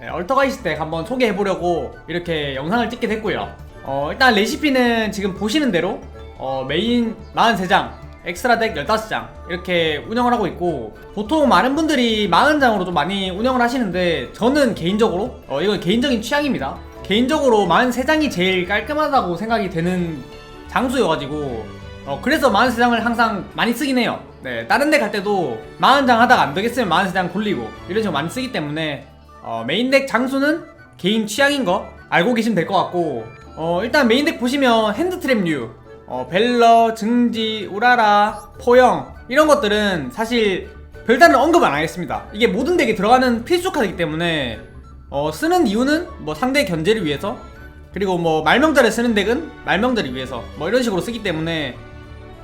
네, 얼터가이스 덱 한번 소개해보려고 이렇게 영상을 찍게 됐고요. 어, 일단 레시피는 지금 보시는 대로 어, 메인 43장 엑스트라 덱 15장 이렇게 운영을 하고 있고 보통 많은 분들이 40장으로 좀 많이 운영을 하시는데 저는 개인적으로 어, 이건 개인적인 취향입니다. 개인적으로 43장이 제일 깔끔하다고 생각이 되는 장수여가지고 어, 그래서 43장을 항상 많이 쓰긴 해요. 네, 다른 데 갈 때도 40장 하다가 안 되겠으면 43장 굴리고 이런 식으로 많이 쓰기 때문에 어, 메인 덱 장수는 개인 취향인 거 알고 계시면 될 것 같고 어, 일단 메인 덱 보시면 핸드트랩류 어, 벨러, 증지, 우라라, 포영 이런 것들은 사실 별다른 언급 안 하겠습니다. 이게 모든 덱에 들어가는 필수 카드이기 때문에 어, 쓰는 이유는 뭐 상대 견제를 위해서 그리고 뭐 말명자를 쓰는 덱은 말명자를 위해서 뭐 이런 식으로 쓰기 때문에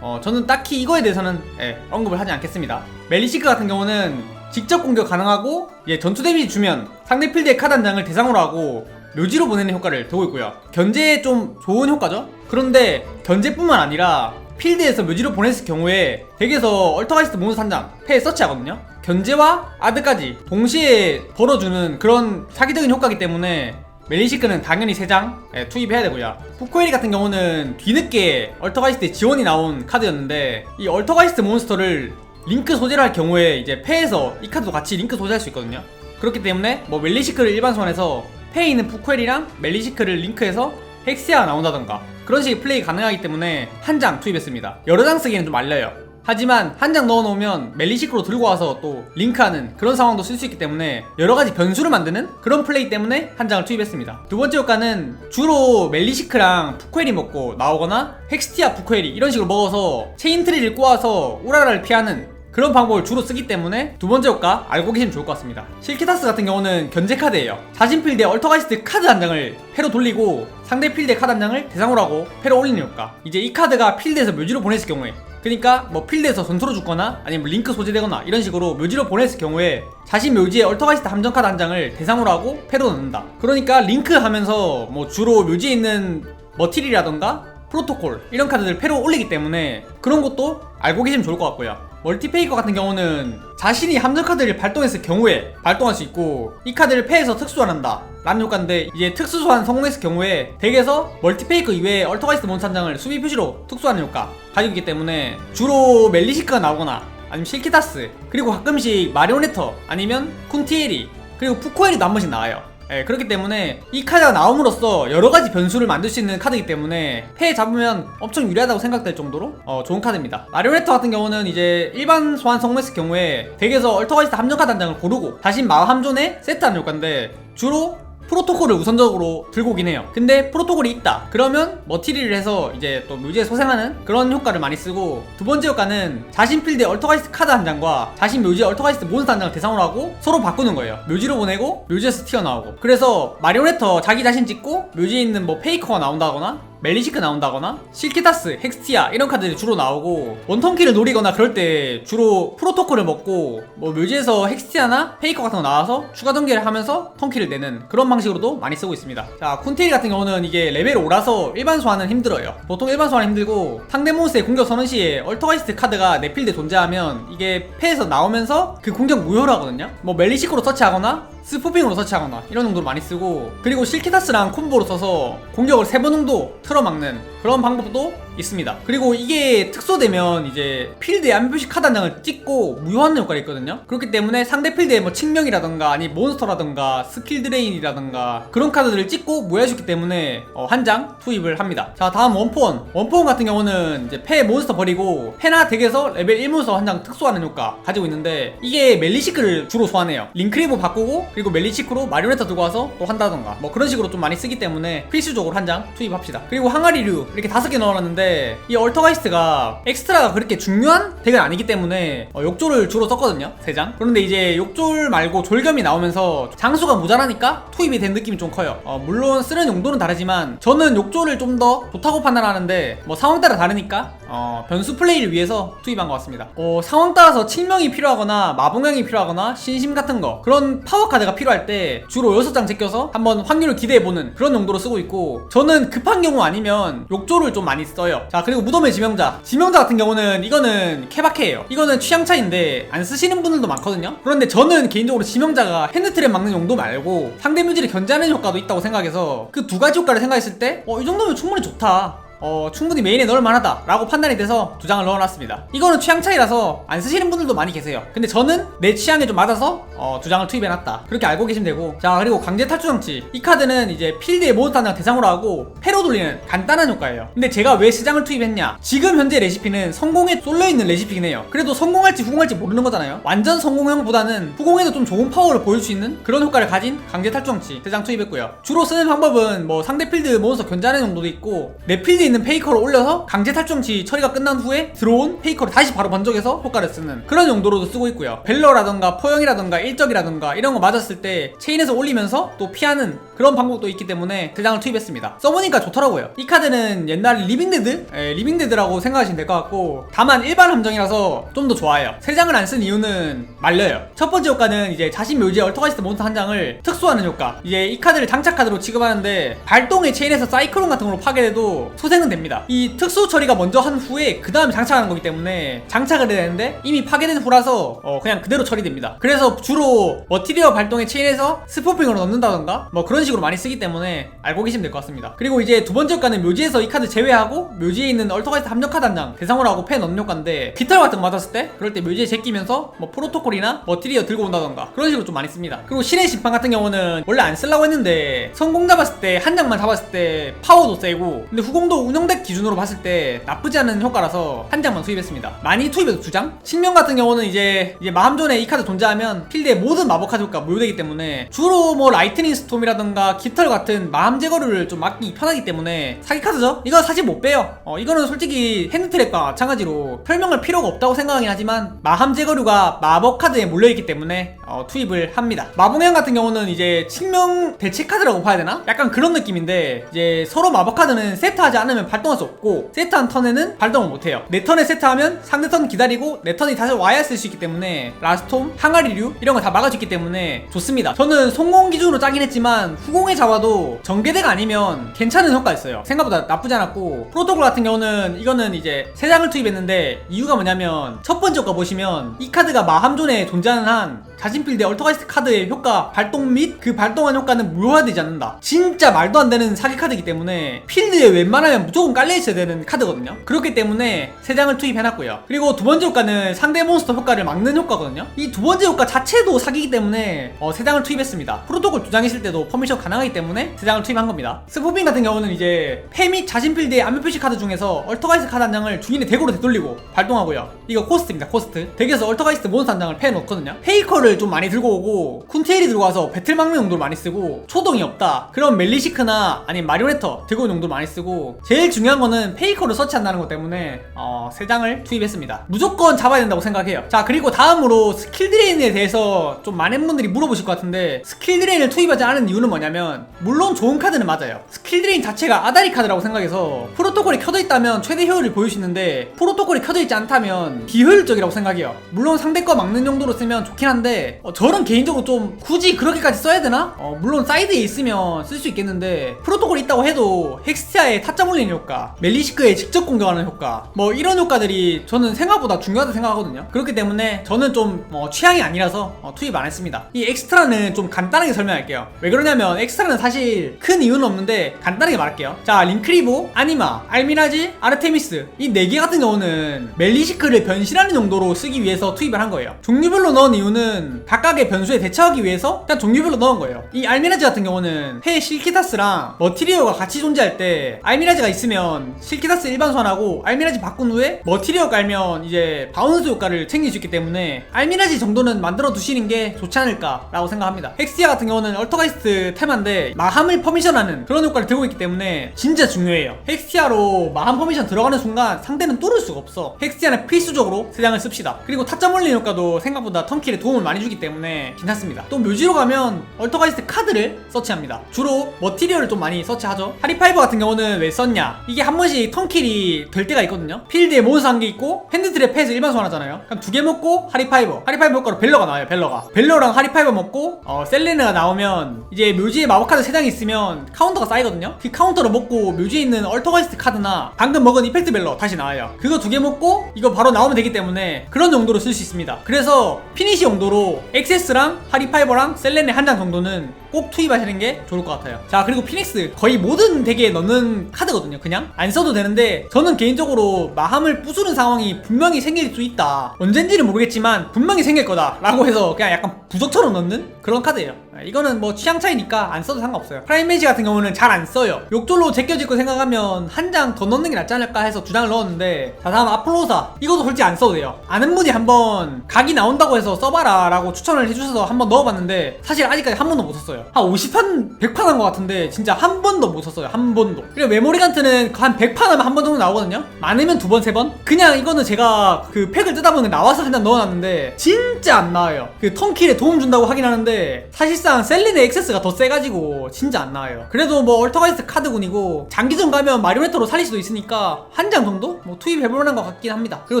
어, 저는 딱히 이거에 대해서는 예, 언급을 하지 않겠습니다. 멜리시크 같은 경우는 직접 공격 가능하고 예, 전투 데미지 주면 상대 필드의 카드 한 장을 대상으로 하고 묘지로 보내는 효과를 두고 있고요. 견제에 좀 좋은 효과죠. 그런데 견제뿐만 아니라 필드에서 묘지로 보냈을 경우에 덱에서 얼터가이스트 몬스터 한장 패에 서치하거든요. 견제와 아드까지 동시에 벌어주는 그런 사기적인 효과이기 때문에 멜리시크는 당연히 3장 예, 투입해야 되고요. 푸코에리 같은 경우는 뒤늦게 얼터가이스트 지원이 나온 카드였는데 이 얼터가이스트 몬스터를 링크 소재를 할 경우에 이제 패에서 이 카드도 같이 링크 소재할 수 있거든요. 그렇기 때문에 뭐 멜리시크를 일반 소환해서 패에 있는 푸코엘이랑 멜리시크를 링크해서 헥시아가 나온다던가 그런 식의 플레이 가능하기 때문에 한 장 투입했습니다. 여러 장 쓰기는 좀 말려요. 하지만 한 장 넣어놓으면 멜리시크로 들고 와서 또 링크하는 그런 상황도 쓸 수 있기 때문에 여러 가지 변수를 만드는 그런 플레이 때문에 한 장을 투입했습니다. 두 번째 효과는 주로 멜리시크랑 푸코엘이 먹고 나오거나 헥스티아 푸코엘이 이런 식으로 먹어서 체인트리를 꼬아서 우라라를 피하는 그런 방법을 주로 쓰기 때문에 두 번째 효과 알고 계시면 좋을 것 같습니다. 실키타스 같은 경우는 견제 카드예요. 자신 필드에 얼터가이스트 카드 한 장을 패로 돌리고 상대 필드의 카드 한 장을 대상으로 하고 패로 올리는 효과. 이제 이 카드가 필드에서 묘지로 보냈을 경우에 그러니까 뭐 필드에서 전투로 죽거나 아니면 링크 소지되거나 이런 식으로 묘지로 보냈을 경우에 자신 묘지에 얼터가이스트 함정 카드 한 장을 대상으로 하고 패로 넣는다. 그러니까 링크 하면서 뭐 주로 묘지에 있는 머티리라던가 프로토콜 이런 카드들 패로 올리기 때문에 그런 것도 알고 계시면 좋을 것 같고요. 멀티페이커 같은 경우는 자신이 함정 카드를 발동했을 경우에 발동할 수 있고 이 카드를 패해서 특수환한다 라는 효과인데 이제 특수소환 성공했을 경우에 덱에서 멀티페이커 이외에 얼터가이스트 몬스터 한 장을 수비 표시로 특수하는 효과 가지고 있기 때문에 주로 멜리시크가 나오거나 아니면 실키타스 그리고 가끔씩 마리오네터 아니면 쿤티에리 그리고 푸코엘이도 한 번씩 나와요 예, 그렇기 때문에 이 카드가 나옴으로써 여러 가지 변수를 만들 수 있는 카드이기 때문에 패 잡으면 엄청 유리하다고 생각될 정도로 어, 좋은 카드입니다. 마리오네터 같은 경우는 이제 일반 소환 성공했을 경우에 덱에서 얼터가이스트 함정 카드 한 장을 고르고 자신 마화 함존에 세트하는 효과인데 주로 프로토콜을 우선적으로 들고 오긴 해요. 근데 프로토콜이 있다. 그러면 머티리를 해서 이제 또 묘지에 소생하는 그런 효과를 많이 쓰고 두 번째 효과는 자신 필드에 얼터가이스트 카드 한 장과 자신 묘지에 얼터가이스트 몬스터 한 장을 대상으로 하고 서로 바꾸는 거예요. 묘지로 보내고 묘지에서 튀어나오고. 그래서 마리오네터 자기 자신 찍고 묘지에 있는 뭐 페이커가 나온다거나 멜리시크 나온다거나 실키타스, 헥스티아 이런 카드들이 주로 나오고 원턴키를 노리거나 그럴 때 주로 프로토콜을 먹고 뭐 묘지에서 헥스티아나 페이커 같은 거 나와서 추가 전개를 하면서 턴키를 내는 그런 방식으로도 많이 쓰고 있습니다. 자 쿤테일 같은 경우는 이게 레벨 5라서 일반 소환은 힘들어요. 보통 일반 소환은 힘들고 상대 몬스의 공격 선언 시에 얼터가이스트 카드가 내 필드에 존재하면 이게 패에서 나오면서 그 공격 무효로 하거든요? 뭐 멜리시크로 터치하거나 스푸핑으로 설치하거나 이런 정도로 많이 쓰고 그리고 실키타스랑 콤보로 써서 공격을 세번 정도 틀어막는 그런 방법도 있습니다. 그리고 이게 특수되면 이제 필드에 한 표씩 카드 한 장을 찍고 무효하는 효과가 있거든요. 그렇기 때문에 상대 필드에 뭐 칭명이라던가 아니 몬스터라던가 스킬 드레인이라던가 그런 카드들을 찍고 무효해줬기 때문에 어, 한 장 투입을 합니다. 자 다음 원포원. 원포원 같은 경우는 이제 패 몬스터 버리고 패나 덱에서 레벨 1 몬스터 한 장 특수하는 효과 가지고 있는데 이게 멜리시크를 주로 소환해요. 링크리브 바꾸고 그리고 멜리시크로 마리오네타 들고 와서 또 한다던가 뭐 그런 식으로 좀 많이 쓰기 때문에 필수적으로 한 장 투입합시다. 그리고 항아리류 이렇게 다섯 개 넣어놨는데 이 얼터가이스트가 엑스트라가 그렇게 중요한 덱은 아니기 때문에 어, 욕조를 주로 썼거든요 세 장. 그런데 이제 욕졸 말고 졸겸이 나오면서 장수가 모자라니까 투입이 된 느낌이 좀 커요. 어, 물론 쓰는 용도는 다르지만 저는 욕조를 좀 더 좋다고 판단하는데 뭐 상황 따라 다르니까 어, 변수 플레이를 위해서 투입한 것 같습니다. 어, 상황 따라서 칭명이 필요하거나 마봉양이 필요하거나 신심 같은 거 그런 파워 카드가 필요할 때 주로 6장 제껴서 한번 확률을 기대해보는 그런 용도로 쓰고 있고 저는 급한 경우 아니면 욕조를 좀 많이 써요. 자 그리고 무덤의 지명자 지명자 같은 경우는 이거는 케바케예요. 이거는 취향 차인데 안 쓰시는 분들도 많거든요. 그런데 저는 개인적으로 지명자가 핸드트랩 막는 용도 말고 상대 뮤지를 견제하는 효과도 있다고 생각해서 그 두 가지 효과를 생각했을 때 어 이 정도면 충분히 좋다. 어, 충분히 메인에 넣을 만하다 라고 판단이 돼서 두 장을 넣어놨습니다. 이거는 취향 차이라서 안 쓰시는 분들도 많이 계세요. 근데 저는 내 취향에 좀 맞아서 어, 두 장을 투입해놨다. 그렇게 알고 계시면 되고. 자 그리고 강제 탈출 장치. 이 카드는 이제 필드의 모든 한장 대상으로 하고 패로 돌리는 간단한 효과예요. 근데 제가 왜세 장을 투입했냐? 지금 현재 레시피는 성공에 쏠려있는 레시피긴 해요. 그래도 성공할지 후공할지 모르는 거잖아요. 완전 성공형보다는 후공에도 좀 좋은 파워를 보일 수 있는 그런 효과를 가진 강제 탈출 장치 세장 투입했고요. 주로 쓰는 방법은 뭐 상대 필드 몬스터 견제하는 용도도 있고 내 필드에 있는 페이커를 올려서 강제 탈출치 처리가 끝난 후에 들어온 페이커를 다시 바로 번쩍해서 효과를 쓰는 그런 용도로도 쓰고 있고요. 벨러라던가 포영이라던가 일적이라던가 이런 거 맞았을 때 체인에서 올리면서 또 피하는 그런 방법도 있기 때문에 대장을 투입했습니다. 써보니까 좋더라고요. 이 카드는 옛날 리빙데드? 예, 리빙데드라고 생각하시면 될 것 같고 다만 일반 함정이라서 좀 더 좋아요. 세 장을 안 쓴 이유는 말려요. 첫 번째 효과는 이제 자신 묘지의 얼터가이스트 몬스터 한 장을 특수하는 효과. 이제 이 카드를 장착 카드로 취급하는데 발동의 체인에서 사이클론 같은 걸로 파괴돼도 소생은 됩니다. 이 특수 처리가 먼저 한 후에 그 다음 장착하는 거기 때문에 장착을 해야 되는데 이미 파괴된 후라서 어, 그냥 그대로 처리됩니다. 그래서 주로 머티리어 발동의 체인에서 스포핑으로 넣는다던가 뭐 그런 식으로 많이 쓰기 때문에 알고 계시면 될 것 같습니다. 그리고 이제 두 번째 효과는 묘지에서 이 카드 제외하고 묘지에 있는 얼터가이스트 함정 카드 한 장 대상으로 하고 패 넣는 효과인데 깃털 같은 거 맞았을 때 그럴 때 묘지에 제끼면서 뭐 프로토콜이나 머티리어 들고 온다던가 그런 식으로 좀 많이 씁니다. 그리고 신의 심판 같은 경우는 원래 안 쓰려고 했는데 성공 잡았을 때 한 장만 잡았을 때 파워도 세고 근데 후공도 운영덱 기준으로 봤을 때 나쁘지 않은 효과라서 한 장만 투입했습니다. 많이 투입해도 두 장? 신명 같은 경우는 이제 이제 마함존에 이 카드 존재하면 필드의 모든 마법 카드 효과 무효되기 때문에 주로 뭐 라이트닝 스톰이라던가 깃털 같은 마함 제거를 좀 막기 편하기 때문에 사기 카드죠? 이거 사실 못 빼요 어 이거는 솔직히 핸드트랩과 마찬가지로 설명할 필요가 없다고 생각하긴 하지만 마함 제거류가 마법 카드에 몰려있기 때문에 어, 투입을 합니다. 마봉양 같은 경우는 이제 칭명 대체 카드라고 봐야 되나? 약간 그런 느낌인데 이제 서로 마법 카드는 세트하지 않으면 발동할 수 없고 세트한 턴에는 발동을 못해요. 내 턴에 세트하면 상대 턴 기다리고 내 턴이 다시 와야 쓸 수 있기 때문에 라스톰, 항아리류 이런 거다 있기 때문에 좋습니다. 저는 성공 기준으로 짜긴 했지만 후공에 잡아도 전개대가 아니면 괜찮은 효과 있어요. 생각보다 나쁘지 않았고 프로토콜 같은 경우는 이거는 이제 세 장을 투입했는데 이유가 뭐냐면 첫 번째 효과 보시면 이 카드가 마함존에 존재하는 한 자신필드 얼터가이스트 카드의 효과 발동 및 그 발동한 효과는 무효화되지 않는다. 진짜 말도 안 되는 사기 카드이기 때문에 필드에 웬만하면 무조건 깔려 있어야 되는 카드거든요. 그렇기 때문에 세 장을 투입해놨고요. 그리고 두 번째 효과는 상대 몬스터 효과를 막는 효과거든요. 이 두 번째 효과 자체도 사기이기 때문에 어, 세 장을 투입했습니다. 프로토콜 두 장이실 때도 퍼미션 가능하기 때문에 세 장을 투입한 겁니다. 스포빙 같은 경우는 이제 패 및 자신필드의 안면 표시 카드 중에서 얼터가이스트 카드 한 장을 주인의 덱으로 되돌리고 발동하고요. 이거 코스트입니다 코스트. 덱에서 얼터가이스트 몬스터 한 장을 패 넣거든요. 페이커를 좀 많이 들고 오고 쿤테일이 들고 와서 배틀 막는 용도로 많이 쓰고 초동이 없다. 그럼 멜리시크나 아니면 마리오네터 들고 온 용도로 많이 쓰고 제일 중요한 거는 페이커를 서치한다는 것 때문에 어, 세 장을 투입했습니다. 무조건 잡아야 된다고 생각해요. 자 그리고 다음으로 스킬 드레인에 대해서 좀 많은 분들이 물어보실 것 같은데 스킬 드레인을 투입하지 않은 이유는 뭐냐면 물론 좋은 카드는 맞아요. 스킬 드레인 자체가 아다리 카드라고 생각해서 프로토콜이 켜져 있다면 최대 효율을 보일 수 있는데 프로토콜이 켜져 있지 않다면 비효율적이라고 생각해요. 물론 상대 거 막는 용도로 쓰면 좋긴 한데 어, 저는 개인적으로 좀 굳이 그렇게까지 써야 되나? 어, 물론 사이드에 있으면 쓸 수 있겠는데 프로토콜이 있다고 해도 헥스티아에 타짜 올리는 효과 멜리시크에 직접 공격하는 효과 뭐 이런 효과들이 저는 생각보다 중요하다 고 생각하거든요. 그렇기 때문에 저는 좀 어, 취향이 아니라서 어, 투입 안 했습니다. 이 엑스트라는 좀 간단하게 설명할게요. 왜 그러냐면 엑스트라는 사실 큰 이유는 없는데 간단하게 말할게요. 자 링크리보, 아니마, 알미라지, 아르테미스 이 네 개 같은 경우는 멜리시크를 변신하는 용도로 쓰기 위해서 투입을 한 거예요. 종류별로 넣은 이유는 각각의 변수에 대처하기 위해서 그냥 종류별로 넣은 거예요. 이 알미라지 같은 경우는 해 실키타스랑 머티리어가 같이 존재할 때 알미라지가 있으면 실키타스 일반 소환하고 알미라지 바꾼 후에 머티리어 깔면 이제 바운스 효과를 챙길 수 있기 때문에 알미라지 정도는 만들어 두시는 게 좋지 않을까 라고 생각합니다. 헥시아 같은 경우는 얼터가이스트 테마인데 마함을 퍼미션하는 그런 효과를 들고 있기 때문에 진짜 중요해요. 헥시아로 마함 퍼미션 들어가는 순간 상대는 뚫을 수가 없어. 헥시아는 필수적으로 세 장을 씁시다. 그리고 타점 올리는 효과도 생각보다 턴킬에 도움을 많이 주기 있기 때문에 괜찮습니다. 또 묘지로 가면 얼터가이스트 카드를 서치합니다. 주로 머티리얼을 좀 많이 서치하죠. 하리파이버 같은 경우는 왜 썼냐? 이게 한 번씩 턴킬이 될 때가 있거든요. 필드에 몬스터 한 개 있고 핸드트랩 패스 일반 소환하잖아요. 그럼 두 개 먹고 하리파이버. 하리파이버 효과로 벨러가 나와요. 벨러가. 벨러랑 하리파이버 먹고 어, 셀레나가 나오면 이제 묘지에 마법 카드 3장 있으면 카운터가 쌓이거든요. 그 카운터를 먹고 묘지에 있는 얼터가이스트 카드나 방금 먹은 이펙트 벨러 다시 나와요. 그거 두 개 먹고 이거 바로 나오면 되기 때문에 그런 용도로 쓸 수 있습니다. 그래서 피니시 용도로 엑세스랑 하리파이버랑 셀렌의 한 장 정도는 꼭 투입하시는 게 좋을 것 같아요. 자 그리고 피닉스 거의 모든 덱에 넣는 카드거든요. 그냥 안 써도 되는데 저는 개인적으로 마함을 부수는 상황이 분명히 생길 수 있다. 언젠지는 모르겠지만 분명히 생길 거다 라고 해서 그냥 약간 부적처럼 넣는 그런 카드예요. 이거는 뭐 취향 차이니까 안 써도 상관없어요. 프라임 매지 같은 경우는 잘 안 써요. 욕졸로 제껴질 거 생각하면 한 장 더 넣는 게 낫지 않을까 해서 두 장을 넣었는데 자 다음 아플로사 이것도 솔직히 안 써도 돼요. 아는 분이 한번 각이 나온다고 해서 써봐라 라고 추천을 해주셔서 한번 넣어봤는데 사실 아직까지 한 번도 못 썼어요. 한 50판 100판 한 것 같은데 진짜 한 번도 못 썼어요. 한 번도. 그리고 메모리 간트는 한 100판 하면 한 번 정도 나오거든요. 많으면 두 번, 세 번? 그냥 이거는 제가 그 팩을 뜯다 보면 나와서 한장 넣어놨는데 진짜 안 나와요. 그 턴킬에 도움 준다고 하긴 하는데 사실상 셀린의 액세스가 더 세가지고 진짜 안 나와요. 그래도 뭐 얼터가이스트 카드군이고 장기전 가면 마리오네트로 살릴 수도 있으니까 한 장 정도 뭐 투입해볼 만한 것 같긴 합니다. 그리고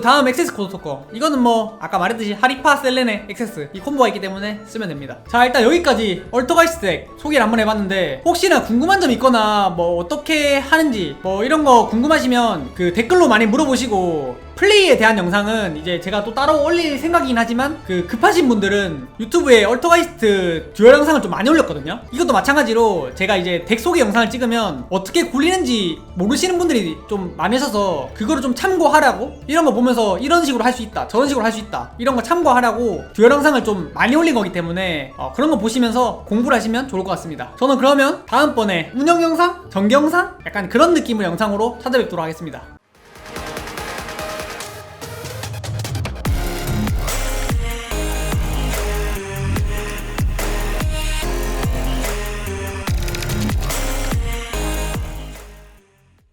다음 액세스 코드 토커 이거는 뭐 아까 말했듯이 하리파 셀렌의 액세스 이 콤보가 있기 때문에 쓰면 됩니다. 자 일단 여기까지 얼터가이스트 덱 소개를 한번 해봤는데 혹시나 궁금한 점 있거나 뭐 어떻게 하는지 뭐 이런 거 궁금하시면 그 댓글로 많이 물어보시고 플레이에 대한 영상은 이제 제가 또 따로 올릴 생각이긴 하지만 그 급하신 분들은 유튜브에 얼터가이스트 듀얼 영상을 좀 많이 올렸거든요 이것도 마찬가지로 제가 이제 덱 소개 영상을 찍으면 어떻게 굴리는지 모르시는 분들이 좀 많으셔서 그거를 좀 참고하라고 이런 거 보면서 이런 식으로 할 수 있다 저런 식으로 할 수 있다 이런 거 참고하라고 듀얼 영상을 좀 많이 올린 거기 때문에 어, 그런 거 보시면서 공부를 하시면 좋을 것 같습니다 저는 그러면 다음번에 운영 영상? 전기 영상? 약간 그런 느낌의 영상으로 찾아뵙도록 하겠습니다